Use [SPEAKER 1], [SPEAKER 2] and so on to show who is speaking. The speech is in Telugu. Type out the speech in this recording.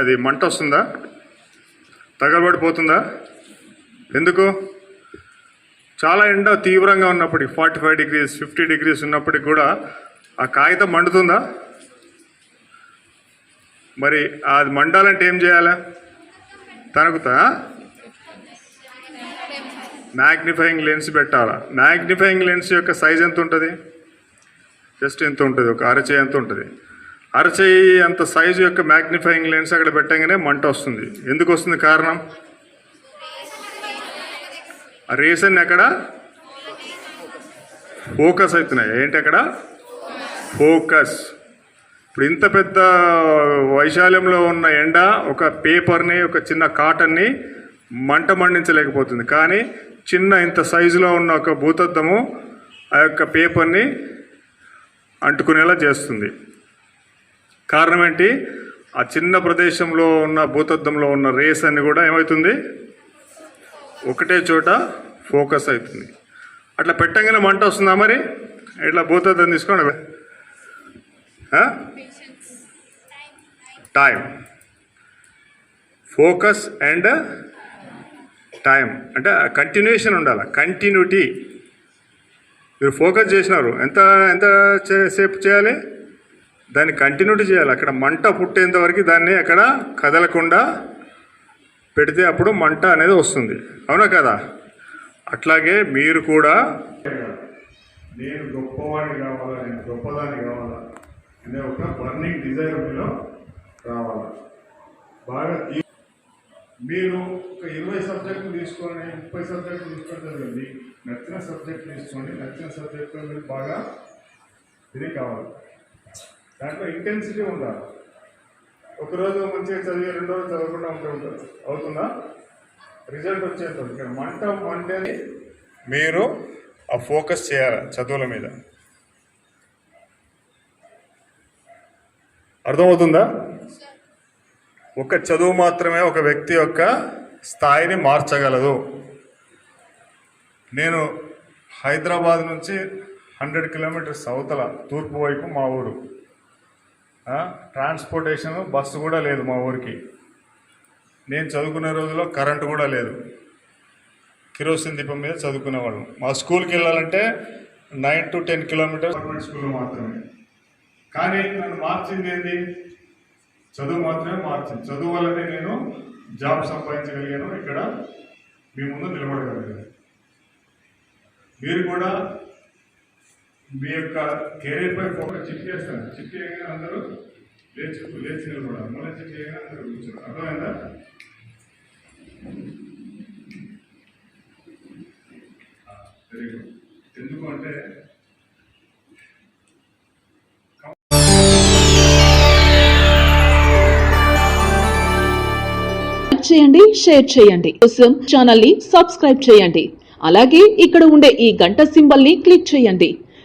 [SPEAKER 1] అది మంట వస్తుందా? తగలబడిపోతుందా? ఎందుకు? చాలా ఎండ తీవ్రంగా ఉన్నప్పటికి forty five degrees fifty degrees ఉన్నప్పటికి కూడా ఆ కాగితం మండుతుందా? మరి అది మండాలంటే ఏం చేయాలా? తనకుతా? మ్యాగ్నిఫైయింగ్ లెన్స్ పెట్టాలా? మ్యాగ్నిఫైయింగ్ లెన్స్ యొక్క సైజ్ ఎంత ఉంటుంది? జస్ట్ ఎంత ఉంటుంది? ఒక అరచే ఎంత ఉంటుంది? అరచేయి అంత సైజు యొక్క మ్యాగ్నిఫైయింగ్ లెన్స్ అక్కడ పెట్టగానే మంట వస్తుంది. ఎందుకు వస్తుంది కారణం? రేసన్ ఎక్కడ? ఫోకస్ అవుతున్నాయి. ఏంటి అక్కడ? ఫోకస్. ఇప్పుడు ఇంత పెద్ద వైశాల్యంలో ఉన్న ఎండ ఒక పేపర్ని ఒక చిన్న కాటన్ని మంట మండించలేకపోతుంది. కానీ చిన్న ఇంత సైజులో ఉన్న ఒక భూతద్దము ఆ యొక్క పేపర్ని అంటుకునేలా చేస్తుంది. కారణం ఏంటి? ఆ చిన్న ప్రదేశంలో ఉన్న భూతద్దంలో ఉన్న రేస్ అన్ని కూడా ఏమవుతుంది ఒకటే చోట ఫోకస్ అవుతుంది. అట్లా పెట్టగానే మంట వస్తుందా మరి? ఇట్లా భూతద్దం తీసుకోండి. టైం ఫోకస్ అండ్ టైం అంటే కంటిన్యూషన్ ఉండాలి. కంటిన్యూటీ మీరు ఫోకస్ చేసినారు. ఎంత ఎంత సేపు చేయాలి? దాన్ని కంటిన్యూటీ చేయాలి. అక్కడ మంట పుట్టేంత వరకు దాన్ని అక్కడ కదలకుండా పెడితే అప్పుడు మంట అనేది వస్తుంది. అవునా కదా? అట్లాగే మీరు కూడా నేను గొప్పవాడిని కావాలా? నేను గొప్పదాన్ని కావాలా? అనే ఒక బర్నింగ్ డిజైర్ మీలో రావాలా? బాగా మీరు ఒక ఇరవై సబ్జెక్టులు తీసుకోండి ముప్పై సబ్జెక్టులు తీసుకోండి చదవండి నచ్చిన సబ్జెక్ట్ తీసుకోండి నచ్చిన సబ్జెక్ట్ మీరు బాగా ఇది కావాలి. దాంట్లో ఇంటెన్సిటీ ఉండాలి. ఒకరోజు మంచిగా చదివి రెండు రోజు చదవకుండా ఉంటే ఉంటుంది. అవుతుందా? రిజల్ట్ వచ్చేస్తుంది. ఇక్కడ మంట మంటని మీరు ఆ ఫోకస్ చేయాలి చదువుల మీద. అర్థమవుతుందా? ఒక చదువు మాత్రమే ఒక వ్యక్తి యొక్క స్థాయిని మార్చగలదు. నేను హైదరాబాద్ నుంచి హండ్రెడ్ కిలోమీటర్స్ అవతల తూర్పు వైపు మా ఊరు. ట్రాన్స్పోర్టేషన్ బస్సు కూడా లేదు మా ఊరికి. నేను చదువుకునే రోజుల్లో కరెంటు కూడా లేదు. కిరోసిన్ దీపం మీద చదువుకునేవాళ్ళం. మా స్కూల్కి వెళ్ళాలంటే nine to ten kilometres government school మాత్రమే. కానీ నన్ను మార్చింది ఏంది? చదువు మాత్రమే మార్చింది. చదువు వల్లనే నేను జాబ్ సంపాదించగలిగాను. ఇక్కడ మీ ముందు నిలబడగలిగాను. మీరు కూడా మీ యొక్క కెరీర్ పై ఫోకస్ చిట్టి చేస్తాను. చిట్టి అయినా అందరూ లేచి లేచి నిలబడాలి. మళ్ళీ చిట్టి అయినా అందరూ కూర్చోరు అర్థమైందా? వెరీ గుడ్ ఎందుకు
[SPEAKER 2] చేయండి షేర్ చేయండి. కోసం ఛానల్ని సబ్స్క్రైబ్ చేయండి. అలాగే ఇక్కడ ఉండే ఈ గంట సింబల్ని క్లిక్ చేయండి.